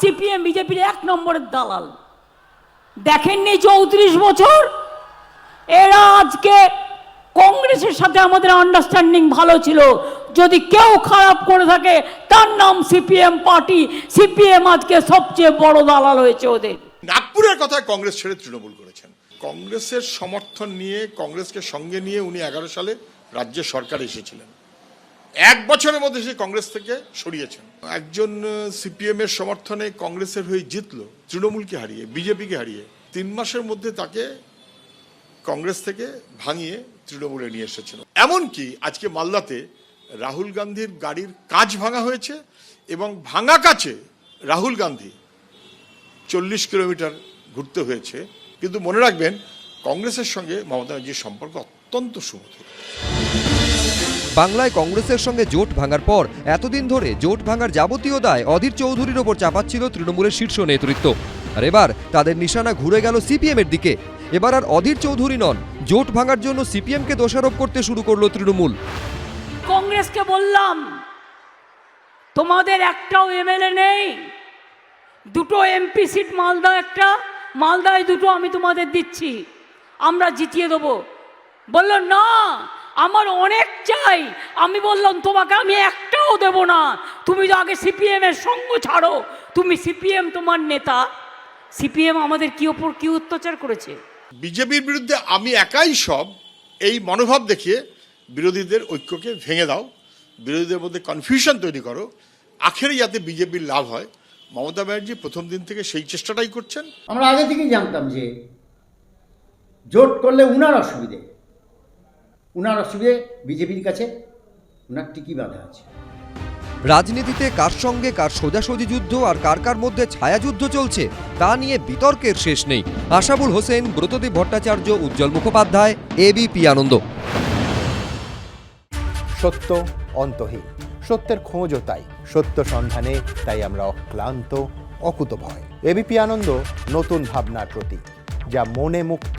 CPM, বিজেপির এক নম্বরের দালাল। দেখেননি চৌত্রিশ বছর? এরা আজকে কংগ্রেসের সাথে আমাদের আন্ডারস্ট্যান্ডিং ভালো ছিল। যদি কেউ খারাপ করে থাকে, তার নাম সিপিএম পার্টি। সিপিএম আজকে সবচেয়ে বড় দালাল হয়েছে ওদের। নাগপুরের কথায় কংগ্রেস ছেড়ে তৃণমূল করেছেন। কংগ্রেসের সমর্থন নিয়ে, কংগ্রেসকে সঙ্গে নিয়ে উনি এগারো সালে রাজ্যে সরকার এসেছিলেন। এক বছরের মধ্যে সে কংগ্রেস থেকে সরিয়েছেন। একজন সিপিএম এর সমর্থনে কংগ্রেসের হয়ে জিতলো, তৃণমূলকে হারিয়ে, বিজেপিকে হারিয়ে। তিন মাসের মধ্যে তাকে কংগ্রেস থেকে ভাঙিয়ে তৃণমূলে নিয়ে এসেছিল। এমনকি আজকে মালদাতে রাহুল গান্ধীর গাড়ির কাজ ভাঙা হয়েছে এবং ভাঙা কাছে রাহুল গান্ধী চল্লিশ কিলোমিটার ঘুরতে হয়েছে। কিন্তু মনে রাখবেন, কংগ্রেসের সঙ্গে মমতা ব্যানার্জির সম্পর্ক অত্যন্ত সুমধুর। বাংলায় কংগ্রেসের সঙ্গে জোট ভাঙার পর এতদিন ধরে জোট ভাঙার যাবতীয় দায় অধীর চৌধুরীর ওপর চাপাচ্ছিল তৃণমূলের শীর্ষ নেতৃত্ব। আর এবার তাদের নিশানা ঘুরে গেল সিপিএমের দিকে। এবার আর অধীর চৌধুরী নন, জোট ভাঙার জন্য সিপিএমকে দোষারোপ করতে শুরু করল তৃণমূল। কংগ্রেসকে বললাম, তোমাদের একটাও এমএলএ নেই, দুটো এমপি সিট মালদা একটা, মালদায় দুটো আমি তোমাদের দিচ্ছি, আমরা জিতিয়ে দেবো। বলল, না আমার অনেক চাই। আমি বললাম তোমাকে আমি একটাও দেব না। তুমি তো আগে সিপিএম এর সঙ্গ ছাড়ো তুমি সিপিএম তোমার নেতা। সিপিএম আমাদের কি ওপর কি অত্যাচার করেছে? বিজেপির বিরুদ্ধে আমি একাই সব। এই মনোভাব দেখিয়ে বিরোধীদের ঐক্যকে ভেঙে দাও বিরোধীদের মধ্যে কনফিউশন তৈরি করো। আখেরে যাতে বিজেপির লাভ হয়। মমতা ব্যানার্জি প্রথম দিন থেকে সেই চেষ্টাটাই করছেন। আমরা আগে থেকেই জানতাম যে জোট করলে উনার অসুবিধে। উনার অসুবিধে বিজেপির কাছে উনার টিকি বাধা আছে। রাজনীতিতে কার সঙ্গে কার সোজাসুজি যুদ্ধ আর কার কার মধ্যে ছায়াযুদ্ধ চলছে তা নিয়ে বিতর্কের শেষ নেই। আশাবুল হোসেন ব্রতদীপ ভট্টাচার্য উজ্জ্বল মুখোপাধ্যায় এবিপি আনন্দ। সত্য অন্তহীন সত্যের খোঁজও তাই সত্য সন্ধানে তাই আমরা অক্লান্ত অকুতভয়। এবিপি আনন্দ নতুন ভাবনার প্রতীক যা মনে মুক্ত